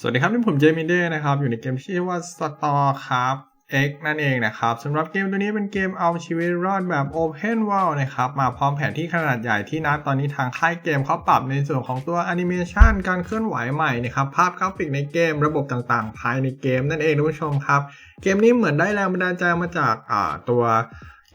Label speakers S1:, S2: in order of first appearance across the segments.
S1: สวัสดีครับนี่ผมเจมินเดย์นะครับ อยู่ในเกมที่ชื่อว่า Star ครับ X นั่นเองนะครับสำหรับเกมตัวนี้เป็นเกมเอาชีวิตรอดแบบ Open World นะครับ มาพร้อมแผนที่ขนาดใหญ่ที่นัดตอนนี้ทางค่ายเกมเขาปรับในส่วนของตัวแอนิเมชันการเคลื่อนไหวใหม่นะครับภาพกราฟิกในเกมระบบต่างๆ ภายในเกมนั่นเองท่านผู้ชมครับ เกมนี้เหมือนได้แรงบันดาลใจมาจากตัว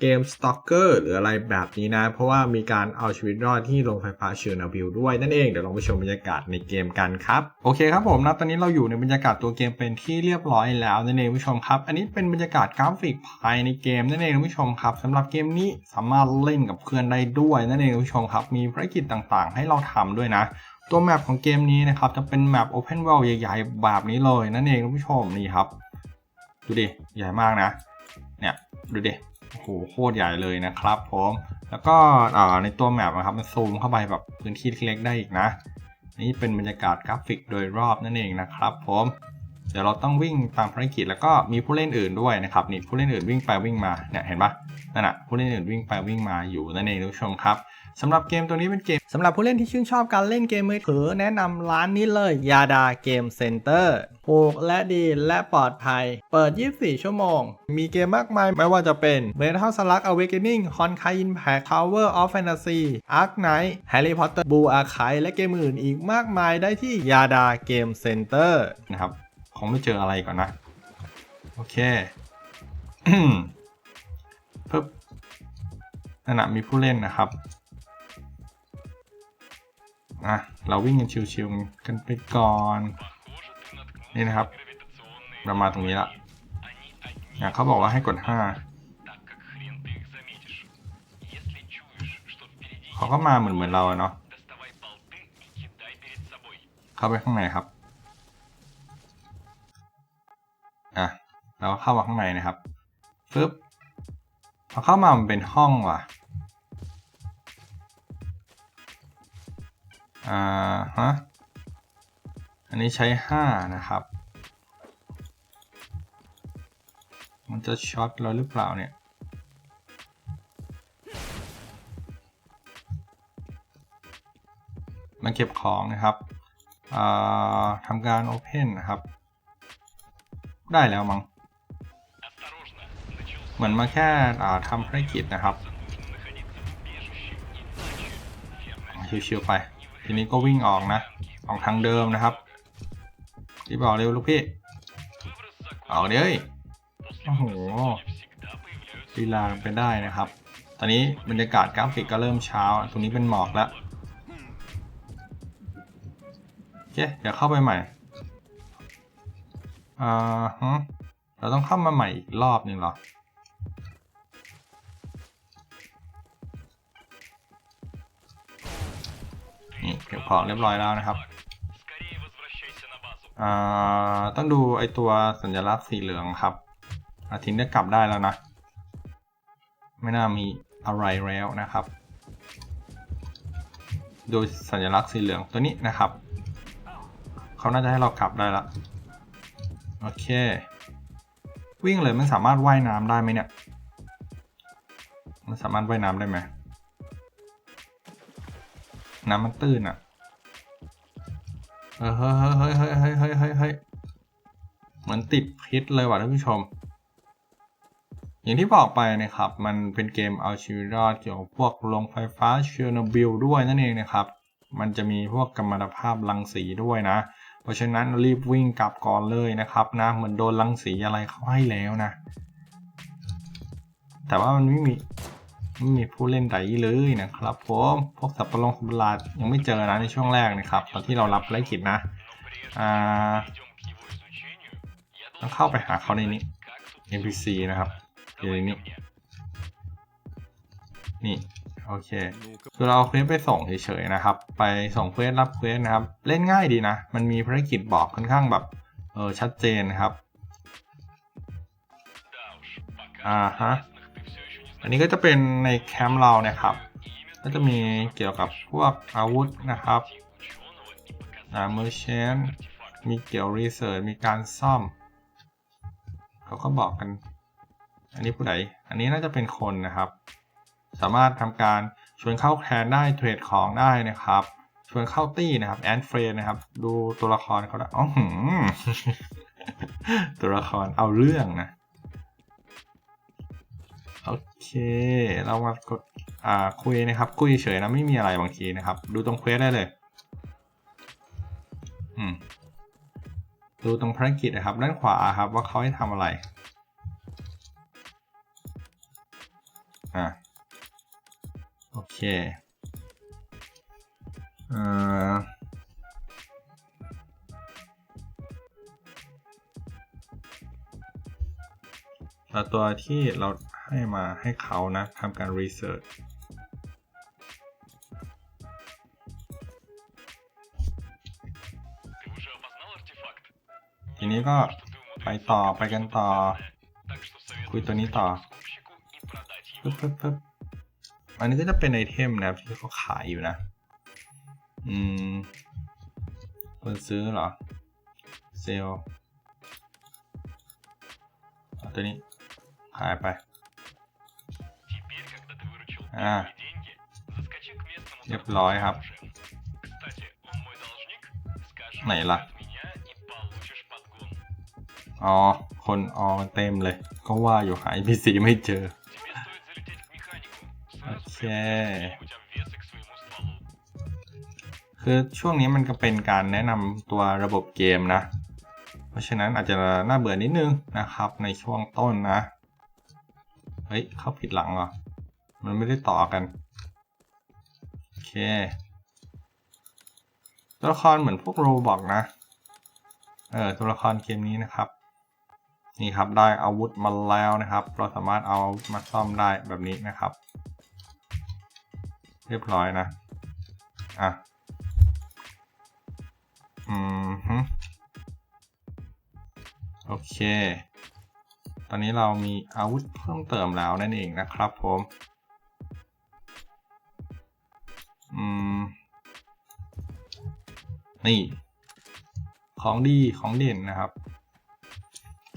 S1: เกม Stalker หรืออะไรแบบนี้นะ เพราะว่ามีการเอาชีวิตรอดที่โรงไฟฟ้าเชอร์โนบิลด้วยนั่นเองเดี๋ยวลองไปชมบรรยากาศในเกมกันครับโอเคครับผมนะตอนนี้เราอยู่ในบรรยากาศตัวเกมเป็นที่เรียบร้อยแล้วนั่นเองผู้ชมครับ อันนี้เป็นบรรยากาศกราฟิกภายในเกมนั่นเองผู้ชมครับสำหรับเกมนี้สามารถเล่นกับเพื่อนได้ด้วยนั่นเองผู้ชมครับ มีภารกิจต่างๆ ให้เราทำด้วยนะตัวแมปของเกมนี้นะครับจะเป็นแมป Open World ใหญ่ๆ แบบนี้เลยนั่นเองผู้ชมนี่ครับ ดูดิ ใหญ่มากนะ เนี่ย ดูดิ โอ้โหโคตรใหญ่เลยนะครับผมแล้วก็ในตัวแมปนะครับมันซูมเข้าไปแบบพื้นที่เล็กๆได้อีกนะ นี่เป็นบรรยากาศกราฟิกโดยรอบนั่นเองนะครับผม เดี๋ยวเราต้องวิ่งตามภารกิจแล้วก็มีผู้เล่นอื่นด้วยนะครับนี่ผู้เล่นอื่นวิ่งไปวิ่งมาเนี่ยเห็นปะนั่นน่ะผู้เล่นอื่นวิ่งไปวิ่งมาอยู่นั่นเองทุกผู้ชมครับสำหรับเกมตัวนี้เป็นเกมสำหรับผู้เล่นที่ชื่นชอบการเล่นเกมมือถือแนะนำร้านนี้เลยยาดาเกมเซ็นเตอร์ถูกและดีและปลอดภัย เปิด 24 ชั่วโมง มีเกมมากมายไม่ว่าจะเป็น Metal Slug Awakening Honkai Impact Tower of Fantasy Ark Knight Harry Potter Blue Archive และเกมอื่นอีกมากมายได้ที่ยาดาเกมเซ็นเตอร์นะครับ งไม่เจออะไรก่อนนะ โอเคปึ๊บนั่นนะมีผู้เล่นนะครับอะเราวิ่งกันชิวๆกันไปก่อน นี่นะครับเรามาตรงนี้ละอะเขาบอกว่าให้กด 5 เขาก็มาเหมือนเหมือนเราเนาะเข้าไปข้างในครับ เราเข้ามาข้างในนะครับฟึบพอเข้ามามันเป็นห้องว่ะอ่าฮะอันนี้ใช้ห้านะครับ มันจะช็อตเราหรือเปล่าเนี่ยมาเก็บของนะครับอ่าทำการ Open นะครับ ได้แล้วมั้ง เหมือนมาแค่ทำภารกิจนะครับชิวๆไป ทีนี้ก็วิ่งออกนะ ออกทางเดิมนะครับที่บอกเร็วลูกพี่ ออกเดี๋ยวโอ้โหลีลาไปได้นะครับ ตอนนี้บรรยากาศกราฟิกก็เริ่มเช้า ตรงนี้เป็นหมอกแล้วโอเคเดี๋ยวเข้าไปใหม่ อ่าฮะเราต้องเข้ามาใหม่อีกรอบหนึ่งเหรอ เก็บของเรียบร้อยแล้วนะครับอ่าต้องดูไอตัวสัญลักษณ์สีเหลืองครับ อาทิตย์ได้กลับได้แล้วนะ ไม่น่ามีอะไรแล้วนะครับดูสัญลักษณ์สีเหลืองตัวนี้นะครับ เขาน่าจะให้เรากลับได้ละ โอเค วิ่งเลยมันสามารถว่ายน้ำได้ไหมเนี่ย มันสามารถว่ายน้ำได้ไหม น้ำมันตื้นอะเออเฮ้ยเฮ้ยเฮ้ยเฮ้ยเฮ้ยเฮ้ยเฮ้ยเหมือนติดพิษเลยว่ะท่านผู้ชม อย่างที่บอกไปนะครับ มันเป็นเกมเอาชีวิตรอดเกี่ยวกับพวกโรงไฟฟ้าเชอร์โนบิลด้วยนั่นเองนะครับ มันจะมีพวกกัมมันตภาพรังสีด้วยนะ เพราะฉะนั้นรีบวิ่งกลับก่อนเลยนะครับนะ เหมือนโดนรังสีอะไรเข้าให้แล้วนะ แต่ว่ามันไม่มี ไม่มีผู้เล่นใดเลยนะครับผมพวกสับปะรดสับปะรดยังไม่เจอนะในช่วงแรกนะครับตอนที่เรารับภารกิจนะอ่าต้องเข้าไปหาเขาในนี้ NPC นะครับอยู่ในนี้นี่โอเคคือเราเอาเควสไปส่งเฉยๆนะครับ ไปส่งเควสรับเควสนะครับ เล่นง่ายดีนะ มันมีภารกิจบอกค่อนข้างแบบเออชัดเจนนะครับอ่าฮะ อันนี้ก็จะเป็นในแคมป์เรานะครับ ก็จะมีเกี่ยวกับพวกอาวุธนะครับอ่าเมอร์เชนมีเกี่ยวรีเสิร์ชมีการซ่อม เขาก็บอกกัน อันนี้ผู้ใดอันนี้น่าจะเป็นคนนะครับ สามารถทำการชวนเข้าแทนได้เทรดของได้นะครับชวนเข้าตี้นะครับแอนเฟรนนะครับ ดูตัวละครเขาแล้อ๋อหืตัวละครเอาเรื่องนะ โอเค เรามากดอ่าคุยนะครับ คุยเฉยนะไม่มีอะไรบางทีนะครับ ดูตรงเควสได้เลยอืมดูตรงภารกิจนะครับ ด้านขวาครับว่าเขาให้ทำอะไรอ่าโอเคเอ่อแล้วตัวที่เรา ให้มาให้เขานะทำการรีเสิร์ชทีนี้ก็ไปต่อไปกันต่อ คุยตัวนี้ต่อปึ๊บปึ๊บปึ๊อันนี้ก็จะเป็นไอเทมนะที่เขาขายอยู่นะ อืมคนซื้อเหรอ เซลตัวนี้ขายไป
S2: เรียบร้อ
S1: ยค
S2: รั
S1: บ
S2: ไหนล่ะ
S1: อ๋อ คนออเต็มเลย ก็ว่าอยู่หายพีซีไม่เจอ
S2: โอเค
S1: คือช่วงนี้มันก็เป็นการแนะนำตัวระบบเกมนะ เพราะฉะนั้นอาจจะน่าเบื่อนิดนึงนะครับในช่วงต้นนะ เฮ้ย เข้าผิดหลังเหรอ มันไม่ได้ต่อกัน โอเค ตัวละครเหมือนพวกโรบอกนะ เออตัวละครเกมนี้นะครับ นี่ครับได้อาวุธมาแล้วนะครับ เราสามารถเอาอาวุธมาซ่อมได้แบบนี้นะครับ เรียบร้อยนะ อะ อืมฮึโอเค ตอนนี้เรามีอาวุธเพิ่มเติมแล้วนั่นเองนะครับผม อืม นี่ ของดีของเด่นนะครับ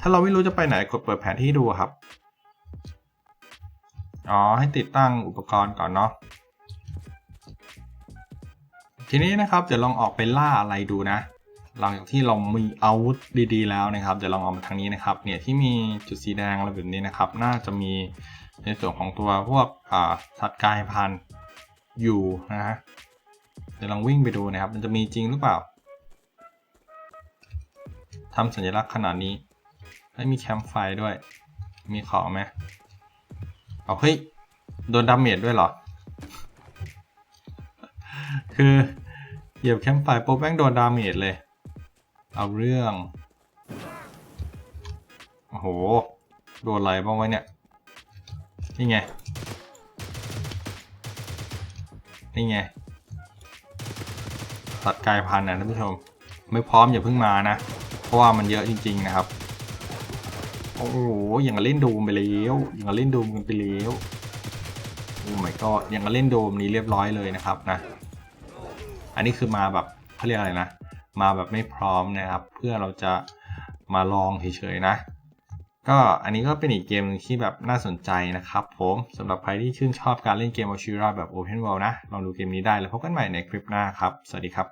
S1: ถ้าเราไม่รู้จะไปไหนกดเปิดแผนที่ดูครับ อ๋อ ให้ติดตั้งอุปกรณ์ก่อนเนาะ ทีนี้นะครับ เดี๋ยวลองออกไปล่าอะไรดูนะ หลังจากที่เรามีอาวุธดี ๆ แล้วนะครับ เดี๋ยวลองเอามาทางนี้นะครับ เนี่ยที่มีจุดสีแดงอะไรแบบนี้นะครับ น่าจะมีในส่วนของตัวพวกสัตว์กายพันธุ์ อยู่นะฮะเดี๋ยวลองวิ่งไปดูนะครับ มันจะมีจริงหรือเปล่าทำสัญลักษณ์ขนาดนี้ให้มีแคมป์ไฟด้วย มีของไหมเอาเฮ้ย โดนดาเมจด้วยเหรอ คือเหยียบแคมป์ไฟปุ๊บแม่งโดนดาเมจเลย เอาเรื่อง โอ้โห โดนอะไรบ้างวะเนี่ย นี่ไง นี่ไงตัดกายพันธุ์นะท่านผู้ชม ไม่พร้อมอย่าเพิ่งมานะ เพราะว่ามันเยอะจริง ๆ นะครับ โอ้โหอย่างเล่นโดมไปแล้วอย่างเล่นโดมกันไปแล้วโอ้ my god อย่างเล่นโดมนี้เรียบร้อยเลยนะครับนะ อันนี้คือมาแบบเขาเรียกอะไรนะ มาแบบไม่พร้อมนะครับ เพื่อเราจะมาลองเฉยๆนะ ก็อันนี้ก็เป็นอีกเกมหนึงที่แบบน่าสนใจนะครับผมสำหรับใครที่ชื่นชอบการเล่นเกมเอาชีวิตรอดแบบ Open World นะ ลองดูเกมนี้ได้แล้วพบกันใหม่ในคลิปหน้าครับ สวัสดีครับ